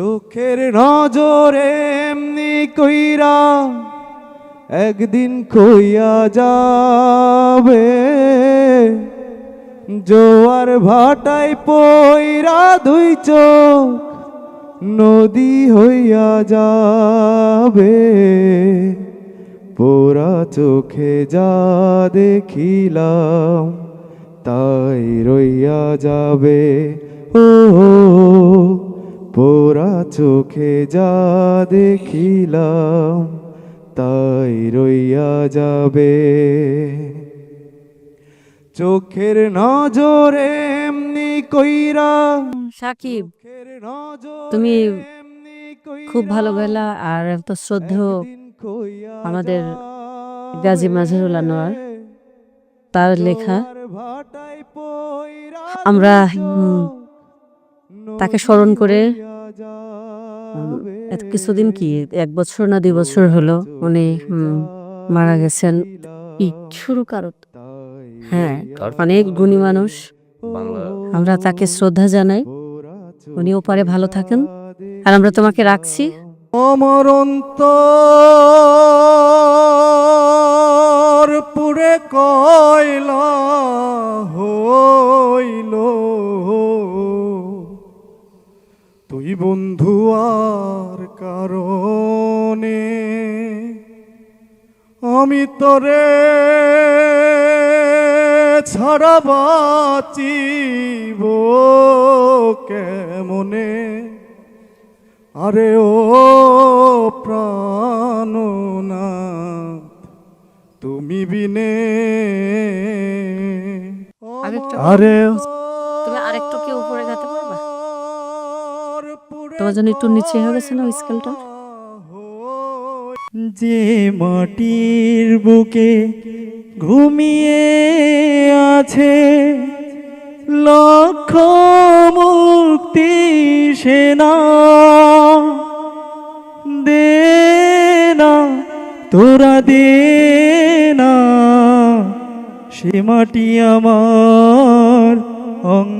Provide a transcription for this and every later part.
চোখের নজরে এমনি কইরা একদিন কইয়া যাবে। জোয়ার ভাটায় পইরা দুই চোখ নদী হইয়া যাবে। পোরা চোখে যা দেখিলাম তাই রইয়া যাবে। ও পোড়া চোখে যা দেখিলাম তাই রইয়া যাবে। চোখের নজরে এমনি কইরা সাকিব তুমি খুব ভালো গেলা আর তো শ্রদ্ধেয় কইয়া আমাদের। গাজী মাজহারুল আনোয়ার। তার লেখা আমরা তাকে স্মরণ করে কিছুদিন কি এক বছর না দুই বছর হলো উনি মারা গেছেন। শুরু কারও হ্যাঁ অনেক গুণী মানুষ। আমরা তাকে শ্রদ্ধা জানাই। উনি ওপারে ভালো থাকেন। আর আমরা তোমাকে রাখছি। অমরন্তর পুরে কয়লা বন্ধু আর কারণে আমি তোরে ছাড়া বাঁচিব কেমনে? আরে ও প্রাণনাথ তুমি বিনে আরে তোমার জন্য একটু নিচে হয়ে গেছে না স্কেলটা? যে মাটির বুকে ঘুমিয়ে আছে, লক্ষ মুক্তি সেনা দে না, তোরা দে না, সে মাটি আমার অঙ্গে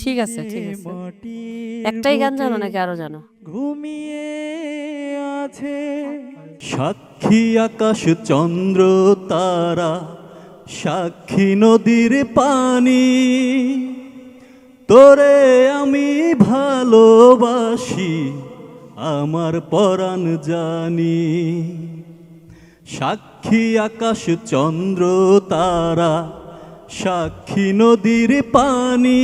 ঠিক আছে ঠিক আছে। একটাই গান জানো নাকি আরও জানো? ঘুমিয়ে আছে। সাক্ষী আকাশ চন্দ্র তারা সাক্ষী নদীর পানি। তোরে আমি ভালোবাসি আমার পরাণ জানি। সাক্ষী আকাশ চন্দ্র তারা সাক্ষী নদীর পানি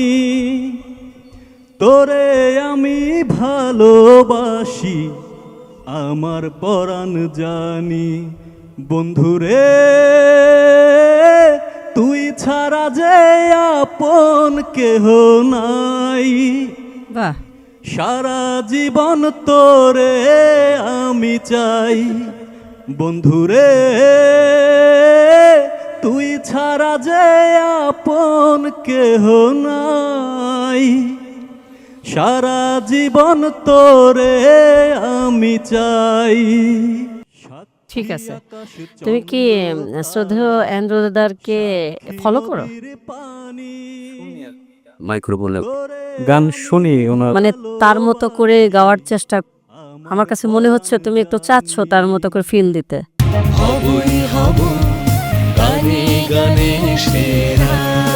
তোরে আমি ভালোবাসি আমার পরাণ জানি। বন্ধুরে তুই ছাড়া যে আপন কেহ নাই। বাহ। সারা জীবন তোরে আমি চাই। বন্ধুরে তুই ছাড়া যে আপন কেহ নাই। সারা জীবন তোরে আমি চাই। ঠিক আছে। তুমি কি শ্রদ্ধেয় অ্যান্ড্রোদারকে ফলো করো? মাইক্রোফোনে গান শুনি ওনার মানে তার মতো করে গাওয়ার চেষ্টা আমার কাছে মনে হচ্ছে তুমি একটু চাচ্ছ তার মতো করে ফিল দিতে। হবই হব গানে গানে সেরা গানে গানে